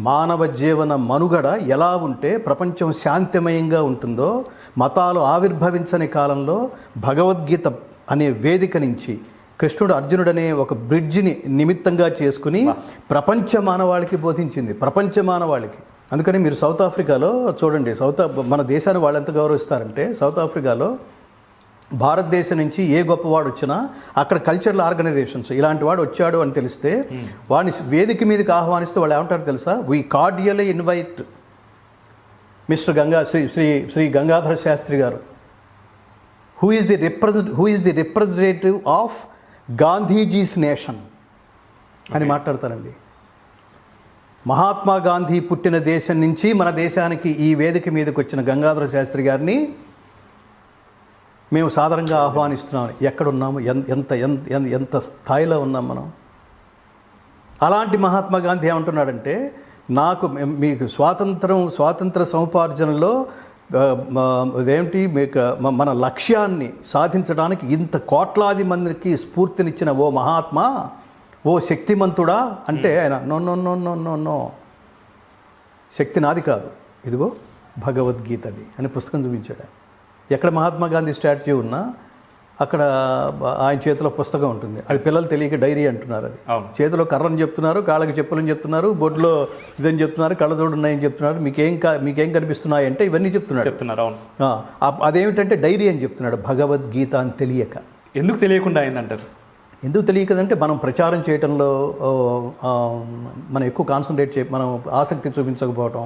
మానవ జీవన మనుగడ ఎలా ఉంటే ప్రపంచం శాంతిమయంగా ఉంటుందో మతాలు ఆవిర్భవించని కాలంలో భగవద్గీత అనే వేదిక నుంచి కృష్ణుడు అర్జునుడనే ఒక బ్రిడ్జిని నిమిత్తంగా చేసుకుని ప్రపంచ మానవాళికి బోధించింది. ప్రపంచ మానవాళికి. అందుకని మీరు సౌత్ ఆఫ్రికాలో చూడండి సౌత్ మన దేశాన్ని వాళ్ళు ఎంత గౌరవిస్తారంటే సౌత్ ఆఫ్రికాలో భారతదేశం నుంచి ఏ గొప్పవాడు వచ్చినా అక్కడ కల్చరల్ ఆర్గనైజేషన్స్ ఇలాంటి వాడు వచ్చాడు అని తెలిస్తే వాడిని వేదిక మీదకి ఆహ్వానిస్తే వాళ్ళు ఏమంటారు తెలుసా? We cordially invite mister Ganga Shri Shri Shri Gangadhara Sastri garu. Who is the represent who is the representative of Gandhiji's nation అని మాట్లాడతారండి. మహాత్మా గాంధీ పుట్టిన దేశం నుంచి మన దేశానికి ఈ వేదిక మీదకి వచ్చిన గంగాధర శాస్త్రి గారిని మేము సాధారణంగా ఆహ్వానిస్తున్నాం ఎక్కడున్నాము ఎంత ఎంత ఎంత- స్థాయిలో ఉన్నాం మనం? అలాంటి మహాత్మా గాంధీ ఏమంటున్నాడంటే నాకు మీకు స్వాతంత్రం స్వాతంత్ర సముపార్జనలో అదేమిటి మీకు మన లక్ష్యాన్ని సాధించడానికి ఇంత కోట్లాది మందికి స్ఫూర్తినిచ్చిన ఓ మహాత్మా ఓ శక్తిమంతుడా అంటే ఆయన no no no no no no. శక్తి నాది కాదు. ఇదిగో భగవద్గీతది అని పుస్తకం చూపించాడు. ఎక్కడ మహాత్మా గాంధీ స్టాట్యూ ఉన్నా అక్కడ ఆయన చేతిలో పుస్తకం ఉంటుంది. అది పిల్లలు తెలియక డైరీ అంటున్నారు అది. చేతిలో కర్రని చెప్తున్నారు కాళ్ళకి చెప్పులని చెప్తున్నారు బొడ్లో ఇదని చెప్తున్నారు కళ్ళజోడు ఉన్నాయని చెప్తున్నారు మీకేం మీకేం కనిపిస్తున్నాయి అంటే ఇవన్నీ చెప్తున్నాడు. చెప్తున్నారు అదేమిటంటే డైరీ అని చెప్తున్నాడు భగవద్గీత అని తెలియక. ఎందుకు తెలియకుండా అయిందంటారు? ఎందుకు తెలియకదంటే మనం ప్రచారం ఆ, మనం ఎక్కువ కాన్సన్ట్రేట్ చే మనం ఆసక్తి చూపించకపోవటం.